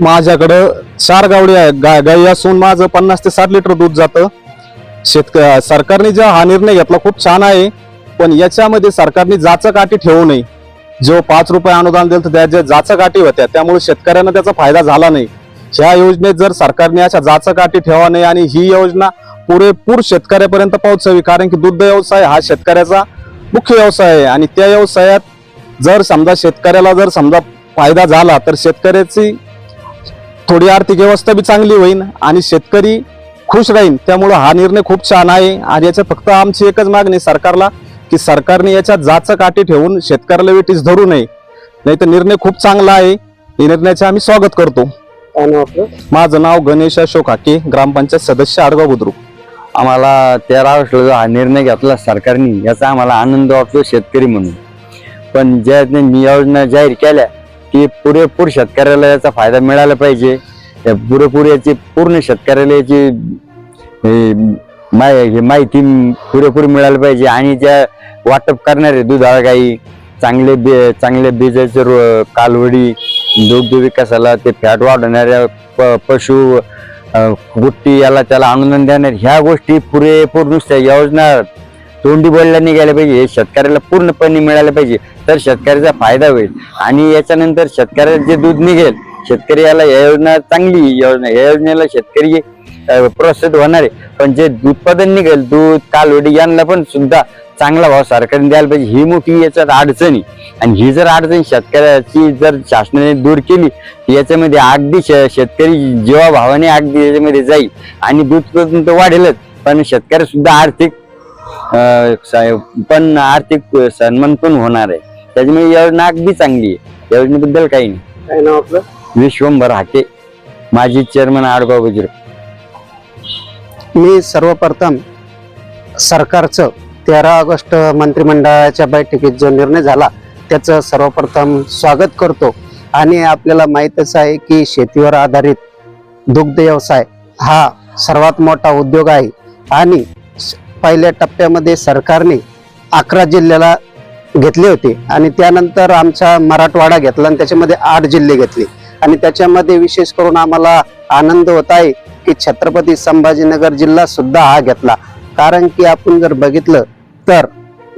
माझ्याकडं चार गावडी आहे. गा गाई असून माझं पन्नास ते साठ लिटर दूध जातं. शेतक सरकारने जो हा निर्णय घेतला खूप छान आहे. पण याच्यामध्ये सरकारने जाचं काठी ठेवू नये. जो पाच रुपये अनुदान दिलं तर त्या ज्या जाचं काठी होत्या त्यामुळे शेतकऱ्यांना त्याचा फायदा झाला नाही. ह्या योजनेत जर सरकारने अशा जाचं काठी ठेवा नाही आणि ही योजना पुरेपूर शेतकऱ्यापर्यंत पोहोचावी कारण की दुग्ध व्यवसाय हा शेतकऱ्याचा मुख्य व्यवसाय आहे. आणि त्या व्यवसायात जर समजा शेतकऱ्याला जर समजा फायदा झाला तर शेतकऱ्याची थोडी आर्थिक व्यवस्था बी चांगली होईल आणि शेतकरी खुश राहील त्यामुळं हा निर्णय खूप छान आहे आणि याच्या फक्त आमची एकच मागणी सरकारला की सरकारने याच्यात जाचं काठी ठेवून शेतकऱ्याला वेटीस धरू नये. नाही तर निर्णय खूप चांगला आहे. या निर्णयाचे आम्ही स्वागत करतो. माझं नाव गणेश अशोक हाके ग्रामपंचायत सदस्य आडगाव बुद्रुक. आम्हाला तेरा ऑगस्टला जो हा निर्णय घेतला सरकारने याचा आम्हाला आनंद वाटतो शेतकरी म्हणून. पण ज्या मी योजना जाहीर केल्या की पुरेपूर शेतकऱ्याला याचा फायदा मिळाला पाहिजे. त्या पुरेपूर याची पूर्ण शेतकऱ्याला याची हे, माय- हे माहिती पुरेपूर मिळाली पाहिजे. आणि ज्या वाटप करणारे दुधाळ गाई चांगले बे चांगल्या बीजाचे रो- कालवडी दुग्ध विकासाला ते फॅट वाढवणाऱ्या प- पशु गुट्टी याला त्याला अनुदान देणार. ह्या गोष्टी पुरेपूर नुसत्या योजना तोंडी बोलल्या निघायला पाहिजे हे शेतकऱ्याला पूर्णपणे मिळालं पाहिजे तर शेतकऱ्याचा फायदा होईल. आणि याच्यानंतर शेतकऱ्याला जे दूध निघेल शेतकरी याला या योजना चांगली योजना या योजनेला शेतकरी प्रोत्साहित होणार आहे. पण जे उत्पादन निघेल दूध कालवडी यांना पण सुद्धा चांगला भाव सरकारने द्यायला पाहिजे. ही मोठी याच्यात अडचणी आणि ही जर अडचण शेतकऱ्याची जर शासनाने दूर केली याच्यामध्ये अगदी शे- शेतकरी जेव्हा भावाने अगदी याच्यामध्ये जाईल. आणि दूध तर वाढेलच पण शेतकरी सुद्धा आर्थिक पण आर्थिक सन्मान पण होणार आहे. त्याच्यामुळे योजना अगदी चांगली आहे. योजनेबद्दल काही नाही. काय नाव आपलं? विश्वंभर हाके. माजी चेअरमन आडगाव बुजुर्ग मी सर्वप्रथम सरकारचं तेरा ऑगस्ट मंत्रिमंडळाच्या बैठकीत जो निर्णय झाला त्याचं सर्वप्रथम स्वागत करतो. आणि आपल्याला माहीतच आहे की शेतीवर आधारित दुग्ध व्यवसाय हा सर्वात मोठा उद्योग आहे. आणि पहिल्या टप्प्यामध्ये सरकारने अकरा जिल्ह्याला घेतले होते आणि त्यानंतर आमचा मराठवाडा घेतला आणि त्याच्यामध्ये आठ जिल्हे घेतले. आणि त्याच्यामध्ये विशेष करून आम्हाला आनंद होत आहे की छत्रपती संभाजीनगर जिल्हा सुद्धा हा घेतला. कारण की आपण जर बघितलं तर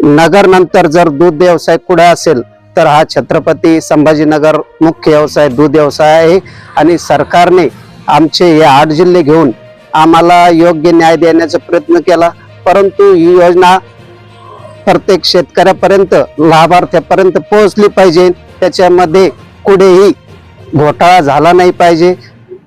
नगर नंतर जर दूध व्यवसाय कुठे असेल तर हा छत्रपती संभाजीनगर मुख्य व्यवसाय दूध व्यवसाय आहे. आणि सरकारने आमचे हे आठ जिल्हे घेऊन आम्हाला योग्य न्याय देण्याचा प्रयत्न केला. परंतु ही योजना प्रत्येक शेतकऱ्यापर्यंत लाभार्थ्यापर्यंत पोहोचली पाहिजे. त्याच्यामध्ये कुठेही घोटाळा झाला नाही पाहिजे.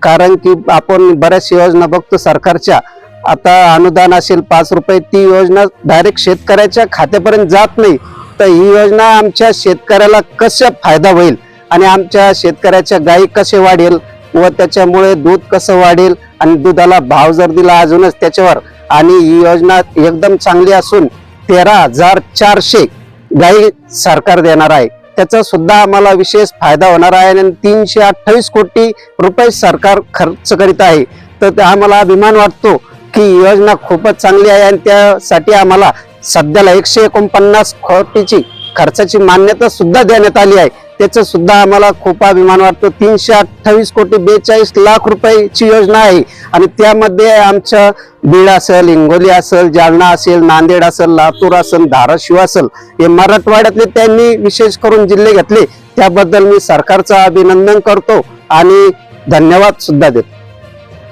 कारण की आपण बऱ्याच योजना बघतो सरकारच्या. आता अनुदान असेल पाच रुपये ती योजना डायरेक्ट शेतकऱ्याच्या खात्यापर्यंत जात नाही. तर ही योजना आमच्या शेतकऱ्याला कशा फायदा होईल आणि आमच्या शेतकऱ्याच्या गायी कसे वाढेल व त्याच्यामुळे दूध कसं वाढेल आणि दुधाला भाव जर दिला अजूनच त्याच्यावर आणि ही योजना एकदम चांगली असून तेरा हजार चारशे गाई सरकार देणार आहे. त्याचा सुद्धा आम्हाला विशेष फायदा होणार आहे आणि तीनशे अठ्ठावीस कोटी रुपये सरकार खर्च करीत आहे. तर आम्हाला अभिमान वाटतो की ही योजना खूपच चांगली आहे आणि त्यासाठी आम्हाला सध्याला एकशे एकोणपन्नास कोटीची खर्चाची मान्यता सुद्धा देण्यात आली आहे. त्याचं सुद्धा आम्हाला खूप अभिमान वाटतो. तीनशे अठ्ठावीस कोटी बेचाळीस लाख रुपयाची योजना आहे. आणि त्यामध्ये आमच्या बीड असेल हिंगोली असेल जालना असेल नांदेड असेल लातूर असेल धाराशिव असेल हे मराठवाड्यातले त्यांनी विशेष करून जिल्हे घेतले. त्याबद्दल मी सरकारचं अभिनंदन करतो आणि धन्यवाद सुद्धा देतो.